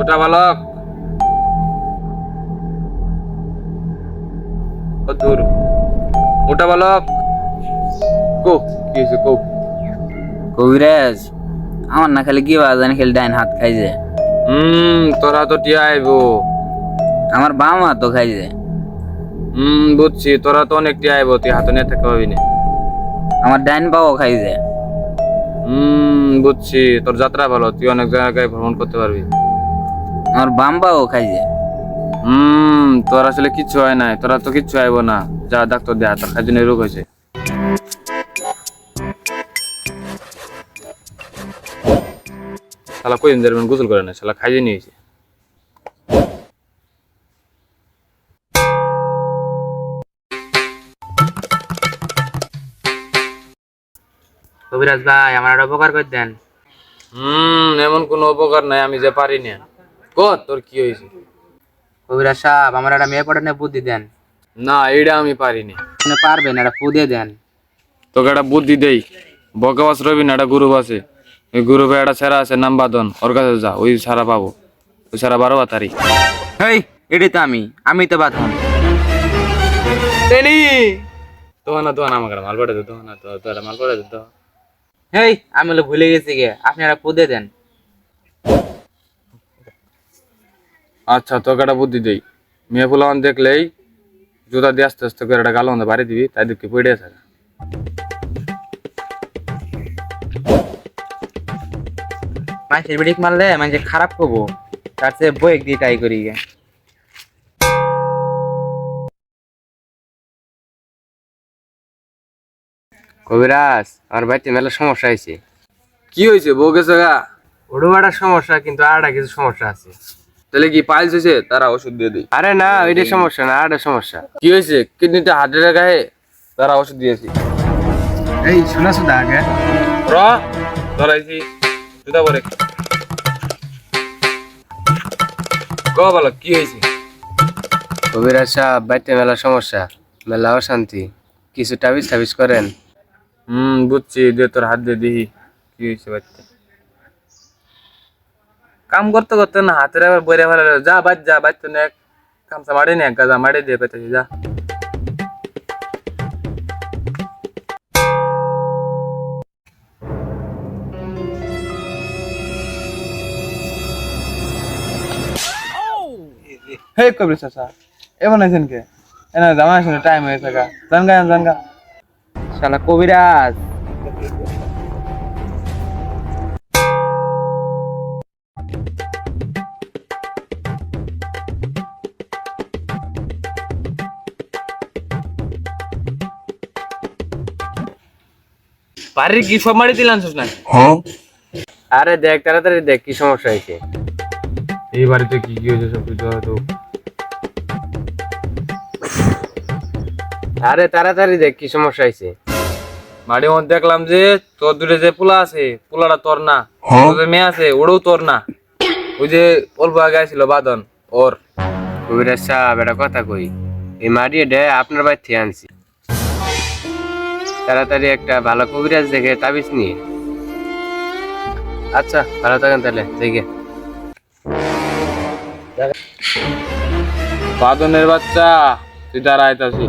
মোটা বালক ও দূর। মোটা বালক কো কি হয়েছে কো? কবিরাজ আমার না খালি কি বাজান খেলে ডাইন হাত খাই যে হুম তোরা তো টিয়া আইবো। আমার বাম হাতও খাই যে হুম বুঝছি তোরা তো অনেক টিয়া আইবো তুই হাতে নিয়ে থাকতে পারবি না। আমার ডাইন পাও খাই যে হুম বুঝছি তোর যাত্রা ভালো তুই অনেক জায়গায় ভ্রমণ করতে পারবি। আমার বাম পাও খাই যে হুম তোর আসলে কিচ্ছু হয় নাই তোরা তো কিচ্ছু আইবো না। যা ডাক্তার দেয়া তোর খাজনের রোগ হয়েছে। শালা কই দিন গোসল করে না শালা নিয়েছে কবিরাজ ভাই আমার একটা উপকার করে দেন হুম এমন কোনো উপকার নাই আমি যে পারি না। কত তোর কি হয়েছে? কবিরাজ সাহেব আমার একটা মেয়ে পড়ানোর বুদ্ধি দেন। না এইটা আমি পারিনি। আপনি পারবেন একটা ফুদে দেন। তোকে একটা বুদ্ধি দেই। বকাবাস রবি না একটা গ্রুপ আছে। ওই গ্রুপে একটা ছেড়া আছে নাম বাদন ওর কাছে যা ওই সারা পাবো। ওই সারা বারো তারিখ হেই এটাই তো আমি। আমি তো বাথন তোহা না তোহা না আমাকে মাল পড়ে দে না তো তোরা মাল পড়ে দে তো হেই আমি ভুলে গেছি গে। আপনি একটা ফুদে দেন। আচ্ছা তোকে একটা বুদ্ধি দেই। মেয়ে ফুলান দেখলেই জুতা দিয়ে আস্তে আস্তে করে একটা গালো বাড়ি দিবি তাই দেখি পড়ে আছে। মানুষের বিড়িক মারলে মানে খারাপ করব তার চেয়ে বই দিয়ে ট্রাই করি গে। কবিরাজ আমার বাড়িতে মেলা সমস্যা হয়েছে। কি হয়েছে বউ গেছে গা? একটা সমস্যা কিন্তু আর একটা কিছু সমস্যা আছে। তাহলে কি পাইলস হয়েছে তারা ওষুধ দিয়ে দিই। আরে না ওইটা সমস্যা না আর সমস্যা। কি হয়েছে কিডনিতে হার্টের গায়ে তারা ওষুধ দিয়েছি। এই শোনা শুধু আগে। র ধরাইছি। জুতা পরে। ক বলো কি হয়েছে কবিরাজ সাহেব বাড়িতে মেলা সমস্যা মেলা অশান্তি। কিছু টাবিজ টাবিজ করেন। হুম বুঝছি দে তোর হাত দিয়ে দিহি। কি হয়েছে বাচ্চা কাম করতে করতে না হাতের আবার বইরে ফেলে যা বাজ যা বাচ্চা নে কামসা মারি নে গাজা মারি দিয়ে পেতে যা। হে কবির চাচা এমন আছেন কে? এনা জামা আসলে টাইম হয়ে থাকা জানগা জানগা। শালা কবিরাজ। বাড়ির কি সব মারি দিলাম না? আরে দেখ তাড়াতাড়ি দেখ কি সমস্যা হয়েছে। এই বাড়িতে কি কি হয়েছে সব কিছু হয়তো আরে তাড়াতাড়ি দেখ কি সমস্যা হয়েছে। বাড়ির মধ্যে দেখলাম যে তোর দূরে যে পোলা আছে পোলাটা তোর না। তোর যে মেয়ে আছে ওটাও তোর না। ওই যে অল্প আগে ছিল বাদন ওর। কবিরাজ সাহেব একটা কথা কই। এই মাড়িয়ে ডে আপনার বাড়ি থেকে আনছি। তাড়াতাড়ি একটা ভালো কবিরাজ দেখে তাবিজ নিয়ে। আচ্ছা ভালো থাকেন তাহলে, দেখে। বাদনের বাচ্চা, তুই দাঁড়াইতাছি